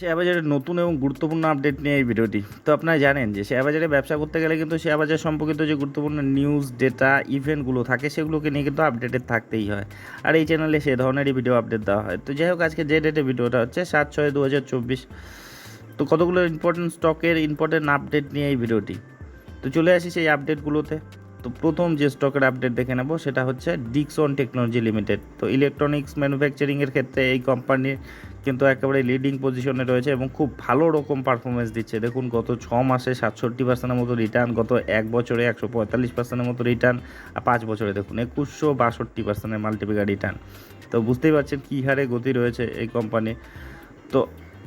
Share বাজারের নতুন এবং গুরুত্বপূর্ণ আপডেট নিয়ে এই ভিডিওটি। তো আপনারা জানেন যে শেয়ার বাজারে ব্যবসা করতে গেলে কিন্তু শেয়ার বাজার সম্পর্কিত যে গুরুত্বপূর্ণ নিউজ ডেটা ইভেন্টগুলো থাকে, সেগুলোকে নিয়ে কিন্তু আপডেটেড থাকতেই হয়। আর এই চ্যানেলে সে ধরনেরই ভিডিও আপডেট দেওয়া হয়। তো যাই হোক, আজকে যে ডেটে ভিডিওটা হচ্ছে, সাত ছয় দু হাজার চব্বিশ। তো কতগুলো ইম্পর্টেন্ট স্টকের ইম্পর্টেন্ট আপডেট নিয়ে এই ভিডিওটি? তো চলে আসি সেই আপডেটগুলোতে তো প্রথম যে স্টকের আপডেট দেখে নেব, সেটা হচ্ছে ডিকসন টেকনোলজি লিমিটেড তো ইলেকট্রনিক্স ম্যানুফ্যাকচারিংয়ের ক্ষেত্রে এই কোম্পানির কিন্তু একেবারে লিডিং পজিশনে রয়েছে এবং খুব ভালো রকম পারফরমেন্স দিচ্ছে। দেখুন, গত ছ মাসে সাতষট্টি পার্সেন্টের মতো রিটার্ন গত এক বছরে একশো পঁয়তাল্লিশ পার্সেন্টের মতো রিটার্ন আর পাঁচ বছরে দেখুন, একুশশো বাষট্টি পার্সেন্টের মাল্টিপিকার রিটার্ন তো বুঝতেই পারছেন কী হারে গতি রয়েছে এই কোম্পানি তো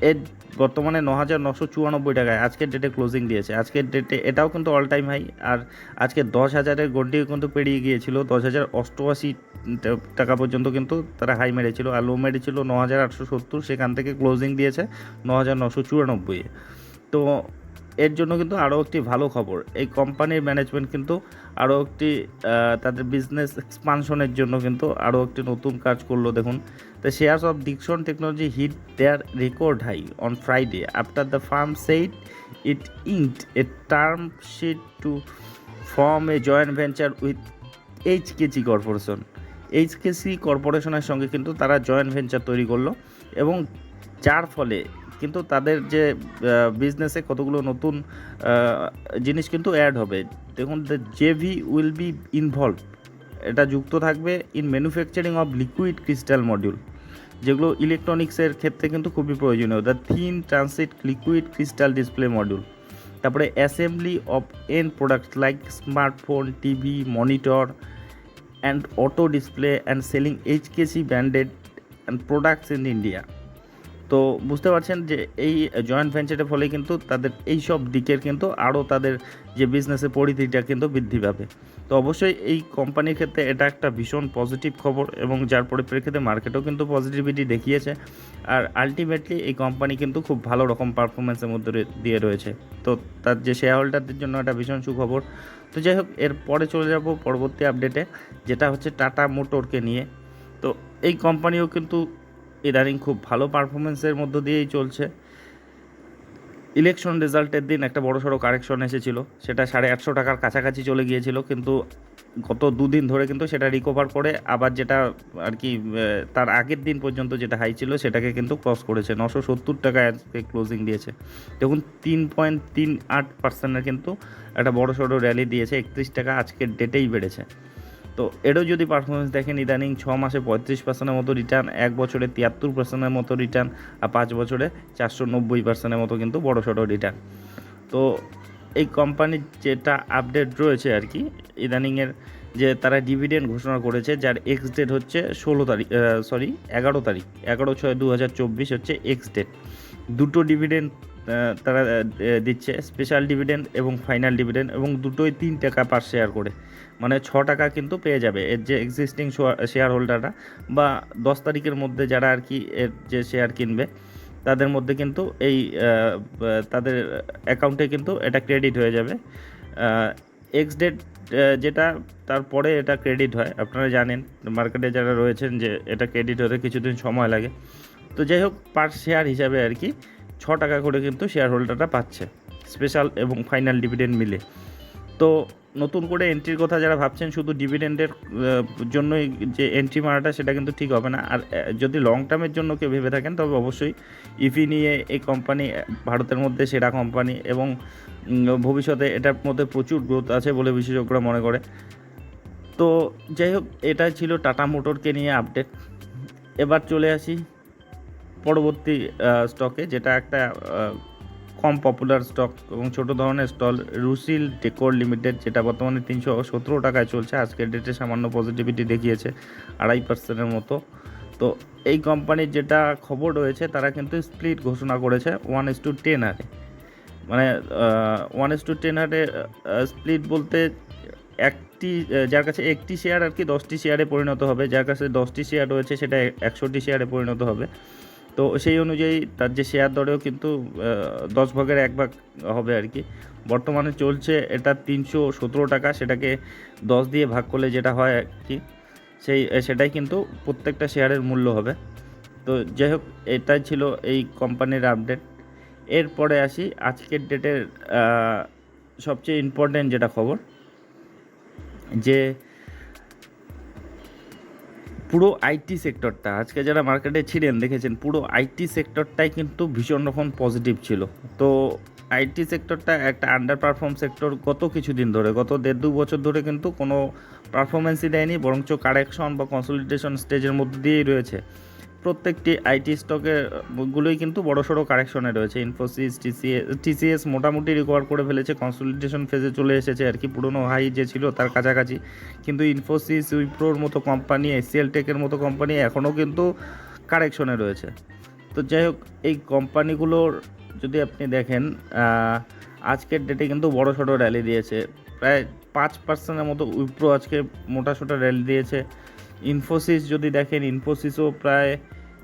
এর বর্তমানে ন হাজার নশো চুরানব্বই টাকায় আজকের ডেটে ক্লোজিং দিয়েছে। আজকের ডেটে এটাও কিন্তু অল টাইম হাই আর আজকে দশ হাজারের গন্ডিও কিন্তু পেরিয়ে গিয়েছিল। দশ হাজার অষ্টআশি টাকা পর্যন্ত কিন্তু তারা হাই মেরেছিল। আর লো মেরেছিল ন হাজার আটশো সত্তর। সেখান থেকে ক্লোজিং দিয়েছে ন হাজার নশো চুরানব্বই তো এর জন্য কিন্তু আরও একটি ভালো খবর। এই কোম্পানির ম্যানেজমেন্ট কিন্তু আরও একটি তাদের বিজনেস এক্সপানশনের জন্য কিন্তু আরও একটি নতুন কাজ করল, দেখুন। The shares of Dixon technology hit their record high on Friday after the firm said it inked a term sheet to form a joint venture with H KC corporation H KC কর্পোরেশনের সঙ্গে কিন্তু তারা joint venture তৈরি করল এবং যার ফলে কিন্তু তাদের যে বিজনেসে কতগুলো নতুন জিনিস কিন্তু অ্যাড হবে। দেখুন the JV will be involve এটা যুক্ত থাকবে in manufacturing of liquid crystal module যেগুলো ইলেকট্রনিক্সের ক্ষেত্রে কিন্তু খুবই প্রয়োজনীয়। The thin transit liquid crystal display module তারপরে assembly of end product like smartphone TV monitor and auto display and selling HKC branded and products in India তো বুঝতে পারছেন যে এই জয়েন্ট ভেঞ্চারের ফলে কিন্তু তাদের এই সব দিকের কিন্তু আরও তাদের যে বিজনেসের পরিধিটা কিন্তু বৃদ্ধি পাবে। তো অবশ্যই এই কোম্পানির ক্ষেত্রে এটা একটা ভীষণ পজিটিভ খবর এবং যার পরিপ্রেক্ষিতে মার্কেটও কিন্তু পজিটিভিটি দেখিয়েছে আর আলটিমেটলি এই কোম্পানি কিন্তু খুব ভালো রকম পারফরমেন্সের মধ্যে দিয়ে রয়েছে। তো তার যে শেয়ার হোল্ডারদের জন্য একটা ভীষণ সুখবর। তো যাই হোক, এর পরে চলে যাব পরবর্তী আপডেটে যেটা হচ্ছে টাটা মোটরকে নিয়ে। তো এই কোম্পানিও কিন্তু ইদানিং খুব ভালো পারফরমেন্সের মধ্য দিয়েই চলছে। ইলেকশন রেজাল্টের দিন একটা বড় সড়ো কারেকশন এসেছিল। সেটা সাড়ে আটশো টাকার কাছাকাছি চলে গিয়েছিল, কিন্তু গত দুদিন ধরে কিন্তু সেটা রিকভার করে আবার যেটা আর কি তার আগের দিন পর্যন্ত যেটা হাই ছিল সেটাকে কিন্তু ক্রস করেছে। নশো সত্তর টাকায় আজকে ক্লোজিং দিয়েছে। দেখুন, তিন পয়েন্ট তিন আট পার্সেন্টের কিন্তু একটা বড় সড়ো র্যালি দিয়েছে, একত্রিশ টাকা আজকের ডেটেই বেড়েছে। তো এরও যদি পারফরমেন্স দেখেন, ইদানিং ছ মাসে পঁয়ত্রিশ পার্সেন্টের মতো রিটার্ন এক বছরে তিয়াত্তর পার্সেন্টের মতো রিটার্ন আর পাঁচ বছরে চারশো নব্বই পার্সেন্টের মতো কিন্তু বড় সড়ো রিটার্ন তো এই কোম্পানির যেটা আপডেট রয়েছে আর কি ইদানিংয়ের যে তারা ডিভিডেন্ড ঘোষণা করেছে, যার এক্স ডেট হচ্ছে ষোলো তারিখ সরি এগারো তারিখ, এগারো ছয় দু হাজার চব্বিশ হচ্ছে এক্স ডেট দুটো ডিভিডেন্ড তারা দিচ্ছে স্পেশাল ডিভিডেন্ড এবং ফাইনাল ডিভিডেন্ড এবং দুটোই তিন টাকা পার শেয়ার করে। মানে ছ টাকা কিন্তু পেয়ে যাবে এর যে এক্সিস্টিং শেয়ার হোল্ডাররা বা দশ তারিখের মধ্যে যারা আর কি এর যে শেয়ার কিনবে, তাদের মধ্যে কিন্তু এই তাদের অ্যাকাউন্টে কিন্তু এটা ক্রেডিট হয়ে যাবে। এক্স ডেট যেটা তারপরে এটা ক্রেডিট হয়। আপনারা জানেন মার্কেটে যারা রয়েছেন যে এটা ক্রেডিট হতে কিছুদিন সময় লাগে। তো যাই হোক পার শেয়ার হিসাবে আর কি ছ টাকা করে কিন্তু শেয়ার হোল্ডাররা পাচ্ছে। স্পেশাল এবং ফাইনাল ডিভিডেন্ড মিলে। তো নতুন করে এন্ট্রির কথা যারা ভাবছেন, শুধু ডিভিডেন্ডের জন্যই যে এন্ট্রি মারাটা, সেটা কিন্তু ঠিক হবে না। আর যদি লং টার্মের জন্য কেউ ভেবে থাকেন, তবে অবশ্যই ইফি নিয়ে এই কোম্পানি ভারতের মধ্যে সেরা কোম্পানি এবং ভবিষ্যতে এটার মধ্যে প্রচুর গ্রোথ আছে বলে বিশেষজ্ঞরা মনে করে। তো যাই হোক, এটাই ছিল টাটা মোটরকে নিয়ে আপডেট এবার চলে আসি পরবর্তী স্টকে যেটা একটা কম পপুলার স্টক এবং ছোট ধরনের স্টল রুসিল ডেকোর লিমিটেড যেটা বর্তমানে তিনশো সতেরো টাকায় চলছে। আজকের ডেটে সামান্য পজিটিভিটি দেখিয়েছে আড়াই পার্সেন্টের মতো। তো এই কোম্পানির যেটা খবর রয়েছে, তারা কিন্তু স্প্লিট ঘোষণা করেছে ওয়ান ইস টু টেন মানে ওয়ান ইস টু টেন হারে স্প্লিট বলতে একটি যার কাছে একটি শেয়ার আর কি দশটি শেয়ারে পরিণত হবে। যার কাছে দশটি শেয়ার রয়েছে, সেটা একশোটি শেয়ারে পরিণত হবে। তো সেই অনুযায়ী তার যে শেয়ার দরেও কিন্তু দশ ভাগের এক ভাগ হবে আর কি। বর্তমানে চলছে এটা তিনশো সতেরো টাকা, সেটাকে দশ দিয়ে ভাগ করলে যেটা হয় আর কি, সেই সেটাই কিন্তু প্রত্যেকটা শেয়ারের মূল্য হবে। তো যাই হোক, এটাই ছিল এই কোম্পানির আপডেট এরপরে আসি, আজকের ডেটের সবচেয়ে ইম্পর্টেন্ট যেটা খবর, যে পুরো আইটি সেক্টরটা আজকে যারা মার্কেটে ছিলেন, দেখেছেন, পুরো আইটি সেক্টরটাই কিন্তু ভীষণ রকম পজিটিভ ছিল। তো আইটি সেক্টরটা একটা আন্ডার পারফর্ম সেক্টর গত কিছুদিন ধরে, গত দেড় দু বছর ধরে কিন্তু কোনো পারফরমেন্সই দেয়নি, বরঞ্চ কারেকশন বা কনসলিডেশন স্টেজের মধ্যে দিয়েই রয়েছে। প্রত্যেকটি আইটি স্টকের গুলোই কিন্তু বড় সড়ো কারেকশনে রয়েছে। ইনফোসিস টিসিএস টিসিএস মোটামুটি রিকভার করে ফেলেছে। কনসলিডেশন ফেজে চলে এসেছে আর কি। পুরনো হাই যে ছিল তার কাছাকাছি। কিন্তু ইনফোসিস উইপ্রোর মতো কোম্পানি এসিএল টেকের মতো কোম্পানি এখনও কিন্তু কারেকশনে রয়েছে। তো যাই হোক, এই কোম্পানিগুলোর যদি আপনি দেখেন আজকের ডেটে কিন্তু বড় সড়ো র্যালি দিয়েছে। প্রায় পাঁচ পার্সেন্টের মতো উইপ্রো আজকে মোটা সোটা র্যালি দিয়েছে। ইনফোসিস যদি দেখেন ইনফোসিসও প্রায়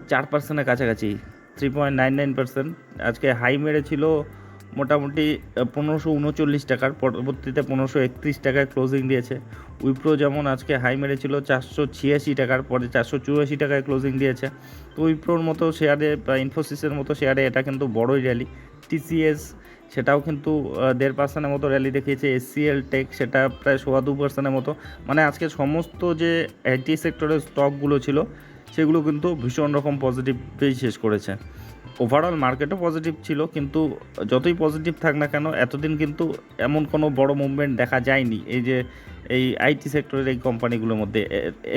চার পার্সেন্টের কাছাকাছি three point nine nine percent আজকে হাই মেরেছিল মোটামুটি পনেরোশো উনচল্লিশ টাকার, পরবর্তীতে পনেরোশো একত্রিশ টাকায় ক্লোজিং দিয়েছে। উইপ্রো যেমন আজকে হাই মেরেছিল চারশো ছিয়াশি টাকার, পরে চারশো চুরাশি টাকায় ক্লোজিং দিয়েছে। তো উইপ্রোর মতো শেয়ারে বা ইনফোসিসের মতো শেয়ারে এটা কিন্তু বড়ই র্যালি টিসিএস সেটাও কিন্তু দেড় পার্সেন্টের মতো র্যালি দেখিয়েছে এসসিএল টেক সেটা প্রায় সোয়া দু পার্সেন্টের মতো। মানে আজকে সমস্ত যে আইটি সেক্টরের স্টকগুলো ছিল, সেগুলো কিন্তু ভীষণ রকম পজিটিভ পেয়ে শেষ করেছে। ওভারঅল মার্কেটও পজিটিভ ছিল, কিন্তু যতই পজিটিভ থাক না কেন, এতদিন কিন্তু এমন কোনো বড় মুভমেন্ট দেখা যায়নি। এই যে, এই আইটি সেক্টরের এই কোম্পানিগুলোর মধ্যে।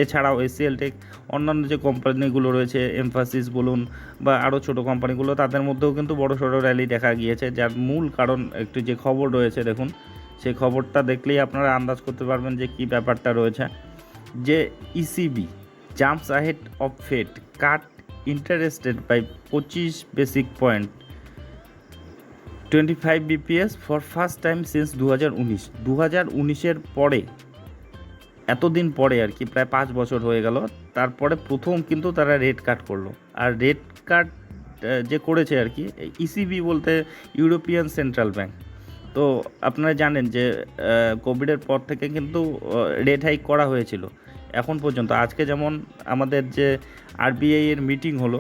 এছাড়াও এসিএল টেক অন্যান্য যে কোম্পানিগুলো রয়েছে এমফাসিস বলুন বা আরও ছোটো কোম্পানিগুলো তাদের মধ্যেও কিন্তু বড় সড়ো র্যালি দেখা গিয়েছে, যার মূল কারণ একটু যে খবর রয়েছে, দেখুন, সেই খবরটা দেখলেই আপনারা আন্দাজ করতে পারবেন যে কী ব্যাপারটা রয়েছে। যে ECB jumps ahead of Fed cut interested by পঁচিশ basic point twenty five BPS for first time since দু হাজার উনিশ দু হাজার উনিশের পরে, এতদিন পরে আর কি, প্রায় পাঁচ বছর হয়ে গেল। তারপরে প্রথম কিন্তু তারা রেড কাট করল। আর রেড কাট যে করেছে আর কি ইসিবি বলতে ইউরোপিয়ান সেন্ট্রাল ব্যাংক তো আপনারা জানেন যে কোভিডের পর থেকে কিন্তু রেট হাইক করা হয়েছিল। এখন পর্যন্ত। আজকে যেমন আমাদের যে আরবিআই এর মিটিং হলো,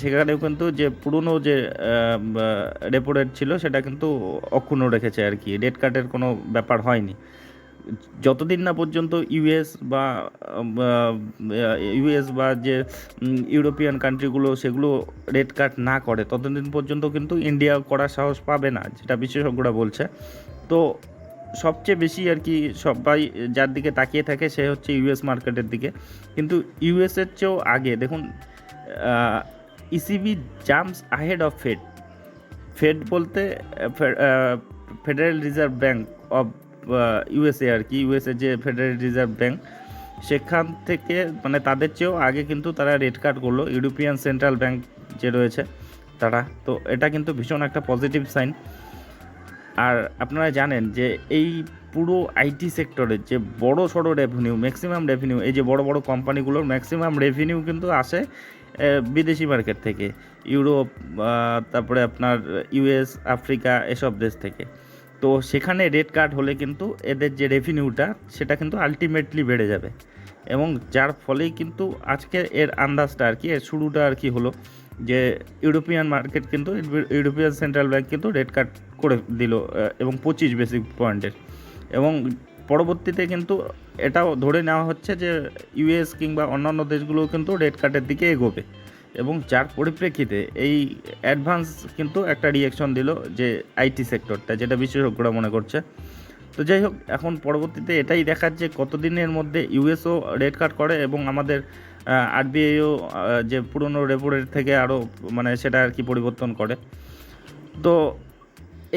সেখানেও কিন্তু যে পুরনো যে রেপো রেট ছিল সেটা কিন্তু অক্ষুণ্ণ রেখেছে আর কি। রেট কাটের কোনো ব্যাপার হয়নি। যতদিন না পর্যন্ত ইউএস বা ইউএস বা যে ইউরোপিয়ান কান্ট্রিগুলো সেগুলো রেড কাট না করে, ততদিন পর্যন্ত কিন্তু ইন্ডিয়া করার সাহস পাবে না, যেটা বিশেষজ্ঞরা বলছে। তো সবচেয়ে বেশি আর কি সবাই যার দিকে তাকিয়ে থাকে সে হচ্ছে ইউএস মার্কেটের দিকে। কিন্তু ইউএসের চেয়েও আগে, দেখুন ECB jumps ahead of Fed Fed বলতে federal reserve bank of USA আর কি ইউএসএ যে ফেডারেল রিজার্ভ ব্যাঙ্ক সেখান থেকে মানে তাদের চেয়েও আগে কিন্তু তারা রেড কাট করল। ইউরোপিয়ান সেন্ট্রাল ব্যাঙ্ক যে রয়েছে, তারা, তো এটা কিন্তু ভীষণ একটা পজিটিভ সাইন আর আপনারা জানেন যে এই পুরো আইটি সেক্টরের যে বড় সড়ো রেভিনিউ ম্যাক্সিমাম রেভিনিউ এই যে বড় বড় কোম্পানিগুলোর ম্যাক্সিমাম রেভিনিউ কিন্তু আসে বিদেশি মার্কেট থেকে। ইউরোপ তারপরে আপনার ইউএস আফ্রিকা, এসব দেশ থেকে। তো সেখানে রেড কার্ড হলে কিন্তু এদের যে রেভিনিউটা সেটা কিন্তু আলটিমেটলি বেড়ে যাবে। এবং যার ফলেই কিন্তু আজকে এর আন্দাজটা আর কি, এর শুরুটা আর কি হলো। যে ইউরোপিয়ান মার্কেট কিন্তু ইউরোপিয়ান সেন্ট্রাল ব্যাঙ্ক কিন্তু রেট কাট করে দিল এবং পঁচিশ বেসিক পয়েন্টের এবং পরবর্তীতে কিন্তু এটাও ধরে নেওয়া হচ্ছে যে ইউএস কিংবা অন্যান্য দেশগুলোও কিন্তু রেড কার্ডের দিকে এগোবে। এবং যার পরিপ্রেক্ষিতে এই অ্যাডভান্স কিন্তু একটা রিয়েকশন দিল যে আইটি সেক্টরটা যেটা বিশেষজ্ঞরা মনে করছে। তো যাই হোক, এখন পরবর্তীতে এটাই দেখার যে কতদিনের মধ্যে ইউএসও রেড কার্ড করে এবং আমাদের আরবিআইও যে পুরনো রেপো রেট থেকে আরও মানে সেটা আর কি পরিবর্তন করে। তো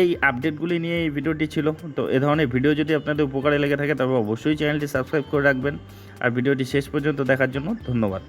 এই আপডেটগুলি নিয়ে এই ভিডিওটি ছিল। তো এ ধরনের ভিডিও যদি আপনাদের উপকারে লেগে থাকে, তবে অবশ্যই চ্যানেলটি সাবস্ক্রাইব করে রাখবেন। আর ভিডিওটি শেষ পর্যন্ত দেখার জন্য ধন্যবাদ।